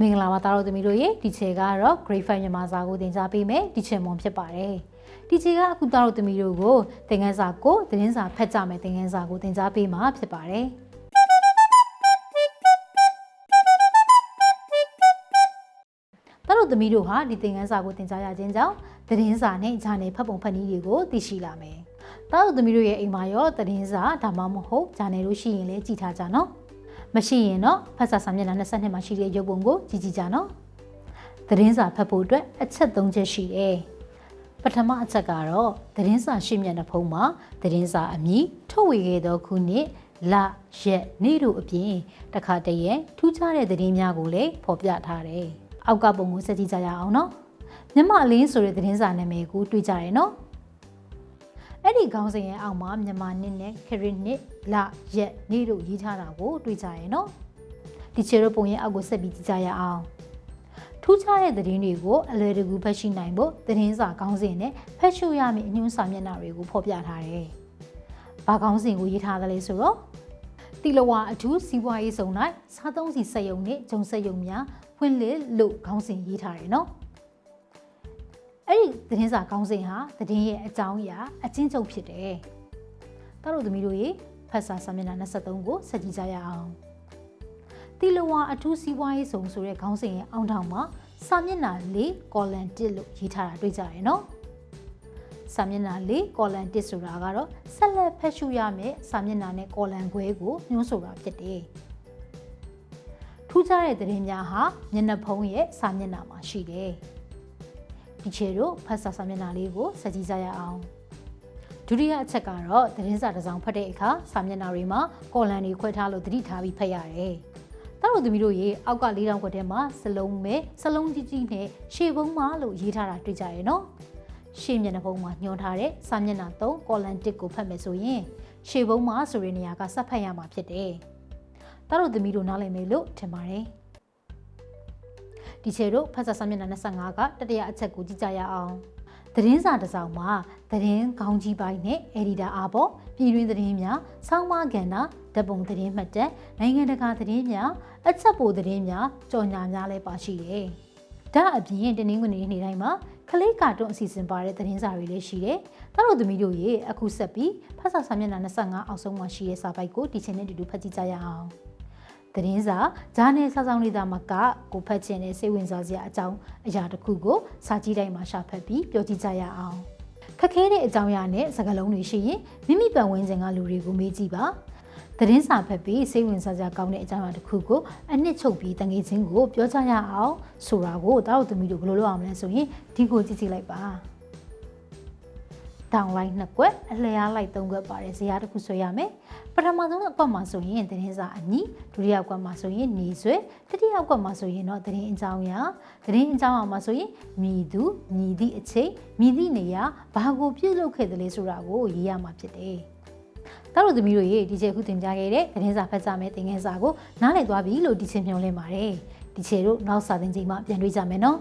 မင်္ဂလာပါသားတို့သမီးတို့ရေဒီချေကတော့ grade 5မြန်မာစာကိုသင်ကြားပေးမယ်ဒီချေမွန်ဖြစ်ပါတယ်ဒီချေကအခုသားတို့သမီးတို့ကိုသင်ခန်းစာကိုသတင်းစာဖတ်ကြမယ်သင်ခန်းစာကိုသင်ကြားပေးမှာဖြစ်ပါတယ်သားတို့သမီးတို့ဟာဒီသင်ခန်းစာကိုသင်ကြားရခြင်းကြောင့်သတင်းစာနဲ့ဂျာနယ်ဖတ်ပုံဖတ်နည်းတွေကိုသိရှိလာမယ်သားတို့သမီးတို့ရဲ့အိမ်မှာရောသတင်းစာဒါမှမဟုတ်ဂျာနယ်တို့ရှိရင်လည်းကြည့်ထားကြနော် မရှိရင်တော့ဖတ်စာစာမျက်နှာ22မှာရှိတဲ့ရုပ်ပုံကိုကြည့်ကြည့်ကြနော်သတင်းစာဖတ်ဖို့အတွက်အချက်၃ချက်ရှိတယ်ပထမအချက်ကတော့သတင်းစာရှင်းမျက်နှာဖုံးမှာသတင်းစာအမည်ထုတ်ဝေခဲ့သောခုနှစ်လရက်နေ့တို့အပြင်တခါတည်းရဲ့ထူးခြားတဲ့သတင်းများကိုလည်းဖော်ပြထားတယ်။အောက်ကပုံကိုစက်ကြည့်ကြရအောင်နော်။မြမအလင်းဆိုတဲ့သတင်းစာနာမည်ကိုတွေ့ကြရနော်။ အဲ့ဒီခေါင်းစဉ်ရဲ့အောက်မှာမြန်မာနှစ်နဲ့ခရစ်နှစ်လရက်နေ့တို့ရေးထားတာကိုတွေ့ကြရနော်။ဒီချေရပုံရဲ့အောက်ကိုဆက်ပြီးကြည့်ကြရအောင်။ထူးခြားတဲ့သတင်းတွေကိုအလွယ်တကူဖတ်ရှိနိုင်ဖို့သတင်းစာခေါင်းစဉ်နဲ့ဖတ်ရှုရမယ့်အညွှန်းစာမျက်နှာတွေကိုဖော်ပြထားတယ်။ဘာခေါင်းစဉ်ကိုရေးထားသလဲဆိုတော့တီလဝါအထူးစီးပွားရေးစုံ၌စားသုံးစီစက်ယုံနဲ့ဂျုံစက်ယုံများဖွင့်လှစ်လို့ခေါင်းစဉ်ရေးထားတယ်နော်။ အဲ့ဒီသတင်းစာခေါင်းစဉ်ဟာသတင်းရဲ့အကြောင်းအရာအချင်းချုပ်ဖြစ်တယ်။တောက်တို့သမီးတို့ရေဖတ်စာစာမျက်နှာ23ကိုစက်ကြည့်ကြရအောင်။တီလဝါအထူးစီးပွားရေးစုံဆိုတဲ့ခေါင်းစဉ်ရဲ့အောင်းထောင်မှာစာမျက်နှာ၄ကော်လန်1လို့ရေးထားတာတွေ့ကြရနော်။စာမျက်နှာ၄ကော်လန်1ဆိုတာကတော့ဆက်လက်ဖတ်ရှုရမယ့်စာမျက်နှာနဲ့ကော်လန်ခွဲကိုညွှန်းဆိုတာဖြစ်တယ်။ထူးခြားတဲ့သတင်းများဟာမျက်နှာဖုံးရဲ့စာမျက်နှာမှာရှိတယ်။ ဒီချေတို့ဖတ်စာစာမျက်နှာလေးကိုစကြည့်ကြရအောင်။ဒုတိယအချက်ကတော့သတင်းစာတစ်စောင်ဖတ်တဲ့အခါစာမျက်နှာတွေမှာကော်လန်တွေခွဲထားလို့သတိထားပြီးဖတ်ရတယ်။တောက်တို့သမီးတို့ရေအောက်ကလေးတောင်ခွက်ထဲမှာစလုံးမဲစလုံးကြီးကြီးနဲ့ရှေ့ဘုံမှာလို့ရေးထားတာတွေ့ကြရနော်။ရှေ့မျက်နှာဖုံးမှာညွှန်ထားတဲ့စာမျက်နှာ3ကော်လန်1ကိုဖတ်မယ်ဆိုရင်ရှေ့ဘုံမှာဆိုတဲ့နေရာကစက်ဖတ်ရမှာဖြစ်တယ်။တောက်တို့သမီးတို့နားလည်မယ်လို့ထင်ပါတယ်။ ဒီချေတို့ဖတ်စာစာမျက်နှာ25ကတတိယအချက်ကိုကြည့်ကြရအောင်။သတင်းစာတစ်စောင်မှာသတင်းခေါင်းကြီးပိုင်းနဲ့အယ်ဒီတာအားပေါ်ပြည်တွင်းသတင်းများဆောင်းပါးကဏ္ဍဓာတ်ပုံသတင်းမှတ်တမ်းနိုင်ငံတကာသတင်းများအချက်ပိုသတင်းများကြော်ညာများလည်းပါရှိတယ်။ဒါအပြင်တင်းနှင်းဝင်နေနေ့တိုင်းမှာခလေးကာတွန်းအစီအစဉ်ပါတဲ့သတင်းစာတွေလည်းရှိတယ်။တားတို့သမီးတို့ရေအခုဆက်ပြီးဖတ်စာစာမျက်နှာ25အောက်ဆုံးမှာရှိတဲ့စာပိုက်ကိုဒီချိန်နဲ့တူတူဖတ်ကြည့်ကြရအောင်။ သတင်းစာဂျာနယ်စာဆောင်လေးသားမှာကကိုဖတ်ခြင်းနဲ့စိတ်ဝင်စားစရာအကြောင်းအရာတစ်ခုကိုစာကြည့်တိုင်းမှာရှာဖတ်ပြီးပြောကြည့်ကြရအောင်ခက်ခဲတဲ့အကြောင်းအရာနဲ့စကားလုံးတွေရှိရင်မိမိပတ်ဝန်းကျင်ကလူတွေကိုမေးကြည့်ပါသတင်းစာဖတ်ပြီးစိတ်ဝင်စားစရာကောင်းတဲ့အကြောင်းအရာတစ်ခုကိုအနှစ်ချုပ်ပြီးတငယ်ချင်းကိုပြောကြရအောင်ဆိုတာကိုတားတို့သမီးတို့ဘယ်လိုလုပ်အောင်လဲဆိုရင်ဒီကိုကြည့်ကြည့်လိုက်ပါတောင်လိုက်နှစ်ကွက်အလျားလိုက်သုံးကွက်ပါတယ်ဇရာတစ်ခုဆွဲရမယ် ပထမဆုံးအကွက်မှာဆိုရင်သတင်းစာအညီဒုတိယအကွက်မှာဆိုရင်နေဆွဲတတိယအကွက်မှာဆိုရင်တော့သတင်းအကြောင်းအရာသတင်းအကြောင်းအရာမှာဆိုရင်မြည်သူမြည်သည့်အချိန်မြည်သည့်နေရာဘာကိုပြုလုပ်ခဲ့တယ်လဲဆိုတာကိုရေးရမှာဖြစ်တယ်တောက်လို့သမီးတို့ရေဒီချေခုတင်ပြခဲ့တဲ့သတင်းစာဖတ်ကြမယ်သင်ခန်းစာကိုနားလည်သွားပြီလို့ဒီချေမျှော်လင့်ပါတယ်ဒီချေတို့နောက်စာသင်ချိန်မှာပြန်တွေ့ကြမယ်နော်